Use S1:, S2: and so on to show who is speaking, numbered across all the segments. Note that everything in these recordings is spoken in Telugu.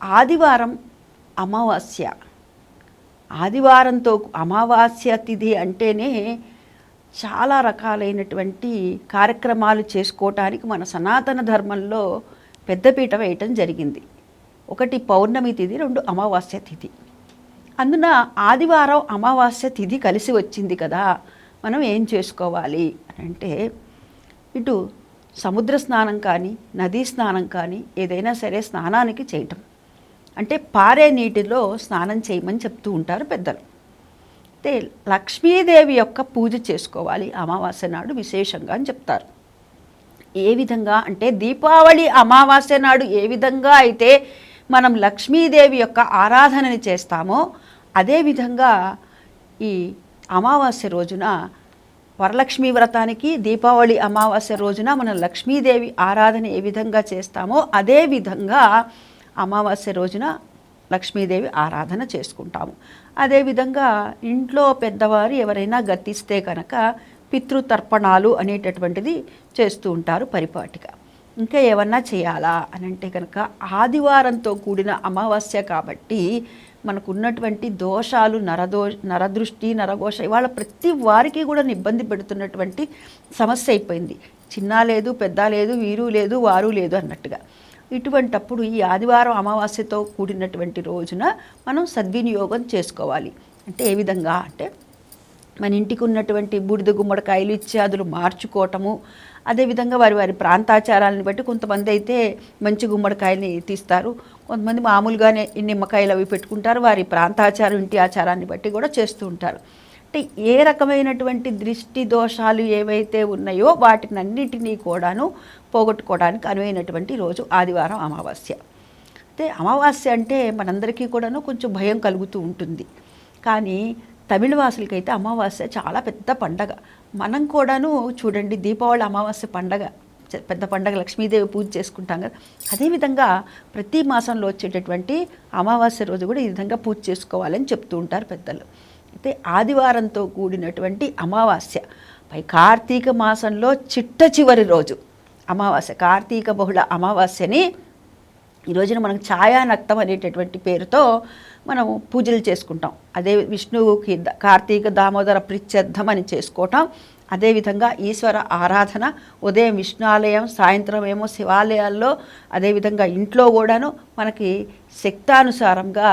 S1: ఆదివారం అమావాస్య. ఆదివారంతో అమావాస్య తిథి అంటేనే చాలా రకాలైనటువంటి కార్యక్రమాలు చేసుకోవటానికి మన సనాతన ధర్మంలో పెద్దపీట వేయటం జరిగింది. ఒకటి పౌర్ణమి తిథి రెండు అమావాస్య తిథి. అందున ఆదివారం అమావాస్య తిథి కలిసి వచ్చింది కదా మనం ఏం చేసుకోవాలి అని అంటే ఇటు సముద్ర స్నానం కానీ నదీ స్నానం కానీ ఏదైనా సరే స్నానానికి చేయటం. అంటే పారే నీటిలో స్నానం చేయమని చెప్తూ ఉంటారు పెద్దలు. అయితే లక్ష్మీదేవి యొక్క పూజ చేసుకోవాలి అమావాస్య నాడు విశేషంగా అని చెప్తారు. ఏ విధంగా అంటే దీపావళి అమావాస్య నాడు ఏ విధంగా అయితే మనం లక్ష్మీదేవి యొక్క ఆరాధనని చేస్తామో అదేవిధంగా ఈ అమావాస్య రోజున వరలక్ష్మీ వ్రతానికి దీపావళి అమావాస్య రోజున మనం లక్ష్మీదేవి ఆరాధన ఏ విధంగా చేస్తామో అదే విధంగా అమావాస్య రోజున లక్ష్మీదేవి ఆరాధన చేసుకుంటాము. అదేవిధంగా ఇంట్లో పెద్దవారు ఎవరైనా గతిస్తే కనుక పితృతర్పణాలు అనేటటువంటిది చేస్తూ ఉంటారు పరిపాటిగా ఇంకా ఏమన్నా చేయాలా అని అంటే కనుక ఆదివారంతో కూడిన అమావాస్య కాబట్టి మనకు ఉన్నటువంటి దోషాలు నరదో నరదృష్టి నరఘోష ఇవాళ ప్రతి వారికి కూడా ఇబ్బంది పెడుతున్నటువంటి సమస్య అయిపోయింది. చిన్న లేదు పెద్ద లేదు వీరు లేదు వారు లేదు అన్నట్టుగా. ఇటువంటప్పుడు ఈ ఆదివారం అమావాస్యతో కూడినటువంటి రోజున మనం సద్వినియోగం చేసుకోవాలి. అంటే ఏ విధంగా? అంటే మన ఇంటికి ఉన్నటువంటి బూడిద గుమ్మడికాయలు ఇత్యాదులు మార్చుకోవటము. అదేవిధంగా వారి వారి ప్రాంతాచారాలను బట్టి కొంతమంది అయితే మంచి గుమ్మడికాయని తీస్తారు. కొంతమంది మామూలుగానే నిమ్మకాయలు అవి పెట్టుకుంటారు. వారి ప్రాంతాచారం ఇంటి ఆచారాన్ని బట్టి కూడా చేస్తూ ఉంటారు. అంటే ఏ రకమైనటువంటి దృష్టి దోషాలు ఏవైతే ఉన్నాయో వాటినన్నిటినీ కూడాను పోగొట్టుకోవడానికి అనువైనటువంటి రోజు ఆదివారం అమావాస్య. అయితే అమావాస్య అంటే మనందరికీ కూడాను కొంచెం భయం కలుగుతూ ఉంటుంది. కానీ తమిళ వాసులకైతే అమావాస్య చాలా పెద్ద పండగ. మనం కూడాను చూడండి దీపావళి అమావాస్య పండగ పెద్ద పండగ లక్ష్మీదేవి పూజ చేసుకుంటాం కదా. అదేవిధంగా ప్రతి మాసంలో వచ్చేటటువంటి అమావాస్య రోజు కూడా ఈ విధంగా పూజ చేసుకోవాలని చెప్తూ ఉంటారు పెద్దలు. అయితే ఆదివారంతో కూడినటువంటి అమావాస్య. పై కార్తీక మాసంలో చిట్ట చివరి రోజు అమావాస్య. కార్తీక బహుళ అమావాస్యని ఈ రోజున మనం ఛాయానక్తం అనేటటువంటి పేరుతో మనం పూజలు చేసుకుంటాం. అదే విష్ణువుకి కార్తీక దామోదర ప్రిత్యర్థం అని చేసుకోవటం. అదేవిధంగా ఈశ్వర ఆరాధన ఉదయం విష్ణాలయం సాయంత్రం ఏమో శివాలయాల్లో అదేవిధంగా ఇంట్లో కూడాను మనకి శక్తానుసారంగా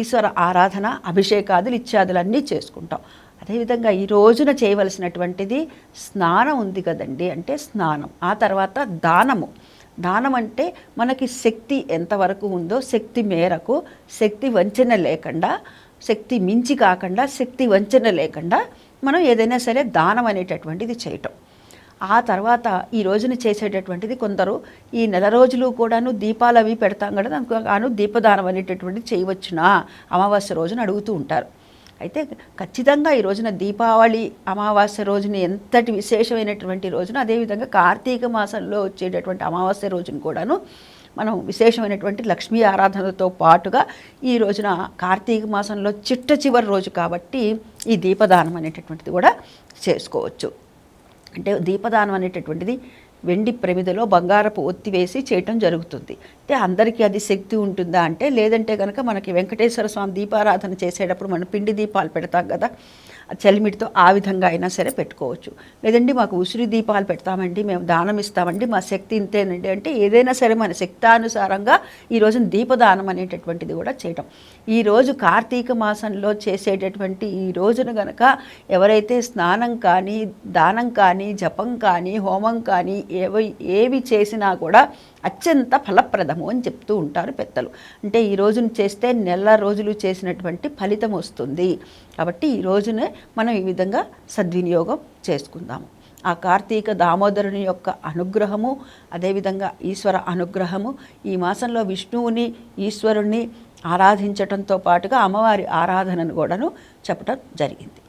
S1: ఈశ్వర ఆరాధన అభిషేకాదులు ఇత్యాదులన్నీ చేసుకుంటాం. అదేవిధంగా ఈ రోజున చేయవలసినటువంటిది స్నానం ఉంది కదండి అంటే స్నానం. ఆ తర్వాత దానము. దానం అంటే మనకి శక్తి ఎంతవరకు ఉందో శక్తి మేరకు శక్తి వంచన లేకుండా శక్తి మించి కాకుండా శక్తి వంచన లేకుండా మనం ఏదైనా సరే దానం అనేటటువంటిది చేయటం. ఆ తర్వాత ఈ రోజున చేసేటటువంటిది కొందరు ఈ నెల రోజులు కూడాను దీపాలు అవి పెడతాం కదా దానికి గాను దీపదానం అనేటటువంటిది చేయవచ్చునా? అమావాస్య రోజున అడుగుతూ ఉంటారు. అయితే ఖచ్చితంగా ఈ రోజున దీపావళి అమావాస్య రోజున ఎంతటి విశేషమైనటువంటి రోజున అదేవిధంగా కార్తీక మాసంలో వచ్చేటటువంటి అమావాస్య రోజున కూడాను మనం విశేషమైనటువంటి లక్ష్మీ ఆరాధనతో పాటుగా ఈ రోజున కార్తీక మాసంలో చిట్ట చివరి రోజు కాబట్టి ఈ దీపదానం అనేటటువంటిది కూడా చేసుకోవచ్చు. అంటే దీపదానం అనేటటువంటిది వెండి ప్రమిదలో బంగారపు ఒత్తి వేసి చేయటం జరుగుతుంది. అంటే అందరికీ అది శక్తి ఉంటుందా అంటే లేదంటే కనుక మనకి వెంకటేశ్వర స్వామి దీపారాధన చేసేటప్పుడు మనం పిండి దీపాలు పెడతాం కదా చలిమిటితో ఆ విధంగా అయినా సరే పెట్టుకోవచ్చు. లేదండి మాకు ఉసిరి దీపాలు పెడతామండి మేము దానం ఇస్తామండి మా శక్తి ఇంతేనండి. అంటే ఏదైనా సరే మన శక్తానుసారంగా ఈరోజు దీపదానం అనేటటువంటిది కూడా చేయటం. ఈరోజు కార్తీక మాసంలో చేసేటటువంటి ఈ రోజున గనక ఎవరైతే స్నానం కానీ దానం కానీ జపం కానీ హోమం కానీ ఏవి ఏవి చేసినా కూడా అత్యంత ఫలప్రదము అని చెప్తూ ఉంటారు పెద్దలు. అంటే ఈ రోజున చేస్తే నెల రోజులు చేసినటువంటి ఫలితం వస్తుంది. కాబట్టి ఈ రోజునే మనం ఈ విధంగా సద్వినియోగం చేసుకుందాము. ఆ కార్తీక దామోదరుని యొక్క అనుగ్రహము అదేవిధంగా ఈశ్వర అనుగ్రహము ఈ మాసంలో విష్ణువుని ఈశ్వరుణ్ణి ఆరాధించటంతో పాటుగా అమ్మవారి ఆరాధనను కూడాను చెప్పటం జరిగింది.